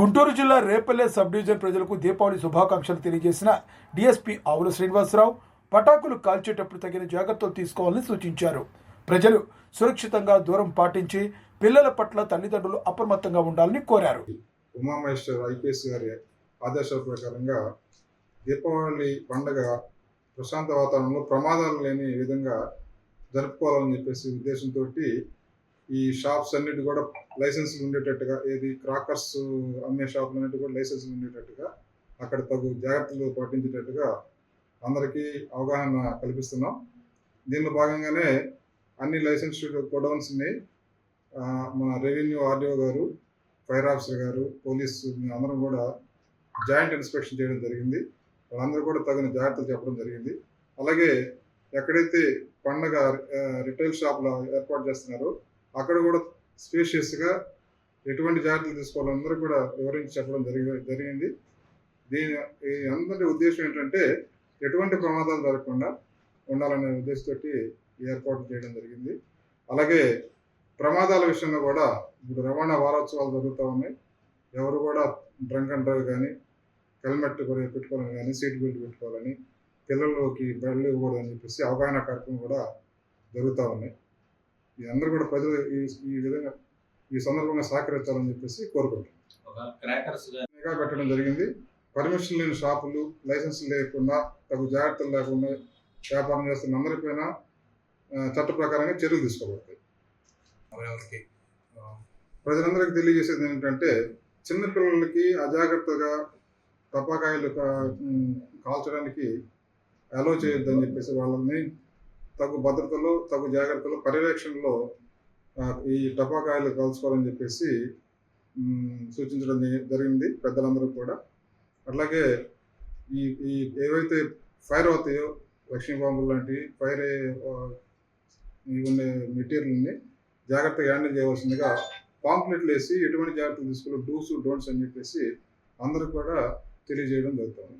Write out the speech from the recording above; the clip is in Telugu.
గుంటూరు జిల్లా రేపల్లె సబ్ డివిజన్ ప్రజలకు దీపావళి శుభాకాంక్షలు తెలియజేసిన డీఎస్పీ ఆవుల శ్రీనివాసరావు పటాకులు కాల్చేటప్పుడు తగిన జాగ్రత్తలు తీసుకోవాలని సూచించారు. ప్రజలు సురక్షితంగా దూరం పాటించి పిల్లల పట్ల తల్లిదండ్రులు అప్రమత్తంగా ఉండాలని కోరారు. ఉమామహేశ్వర్ ఐపీఎస్ గారి ఆదేశాల ప్రకారంగా దీపావళి పండగ ప్రశాంత వాతావరణంలో ప్రమాదాలు లేని విధంగా జరుపుకోవాలని చెప్పేసి ఉద్దేశంతో ఈ షాప్స్ అన్నిటి కూడా లైసెన్స్ ఉండేటట్టుగా ఏది క్రాకర్స్ అమ్మే షాపులు అన్నిటి కూడా లైసెన్స్ ఉండేటట్టుగా అక్కడ తగు జాగ్రత్తలు పాటించేటట్టుగా అందరికీ అవగాహన కల్పిస్తున్నాం. దీనిలో భాగంగానే అన్ని లైసెన్స్ గోడౌన్స్ని మన రెవెన్యూ ఆర్డీఓ గారు ఫైర్ ఆఫీసర్ గారు పోలీసు అందరం కూడా జాయింట్ ఇన్స్పెక్షన్ చేయడం జరిగింది. వాళ్ళందరూ కూడా తగిన జాగ్రత్తలు చెప్పడం జరిగింది. అలాగే ఎక్కడైతే పండగ రిటైల్ షాప్లో ఏర్పాటు చేస్తున్నారో అక్కడ కూడా స్పేషియస్గా ఎటువంటి జాగ్రత్తలు తీసుకోవాలందరూ కూడా వివరించి చెప్పడం జరిగి జరిగింది. దీని ఈ అందరి ఉద్దేశం ఏంటంటే ఎటువంటి ప్రమాదాలు జరగకుండా ఉండాలనే ఉద్దేశంతో ఏర్పాటు చేయడం జరిగింది. అలాగే ప్రమాదాల విషయంలో కూడా ఇప్పుడు రవాణా వారోత్సవాలు జరుగుతూ ఉన్నాయి. ఎవరు కూడా డ్రంక్ అండ్ డ్రైవ్ కానీ హెల్మెట్ కూడా పెట్టుకోవాలని కానీ సీట్ బెల్ట్ పెట్టుకోవాలని పిల్లలకి బెల్ట్ ఇవ్వకూడదని చెప్పేసి అవగాహన కార్యక్రమం కూడా జరుగుతూ ఉన్నాయి. ఈ అందరూ కూడా ప్రజలు ఈ విధంగా ఈ సందర్భంగా సహకరించాలని చెప్పేసి కోరుకుంటున్నాం. పెట్టడం జరిగింది. పర్మిషన్ లేని షాపులు లైసెన్స్ లేకుండా తగు జాగ్రత్తలు లేకుండా వ్యాపారం చేస్తున్న అందరిపైన చట్ట ప్రకారంగా చర్యలు తీసుకోబడతాయి. ఎవరెవరికి ప్రజలందరికీ తెలియజేసేది ఏంటంటే చిన్నపిల్లలకి అజాగ్రత్తగా టపాకాయలు కాల్చడానికి అలో చేయొద్దని చెప్పేసి వాళ్ళని తగు భద్రతలో తగు జాగ్రత్తలు పర్యవేక్షణలో ఈ టపాకాయలు కాల్చుకోవాలని చెప్పేసి సూచించడం జరిగింది పెద్దలందరూ కూడా. అట్లాగే ఈ ఈ ఏవైతే ఫైర్ అవుతాయో లక్ష్మీ బాంబులు లాంటివి ఫైర్ ఉండే మెటీరియల్ని జాగ్రత్తగా హ్యాండిల్ చేయవలసిందిగా పాంప్లెట్లు వేసి ఎటువంటి జాగ్రత్తలు తీసుకోవాలి డూస్ డోంట్స్ అని చెప్పేసి అందరూ కూడా తెలియజేయడం జరుగుతుంది.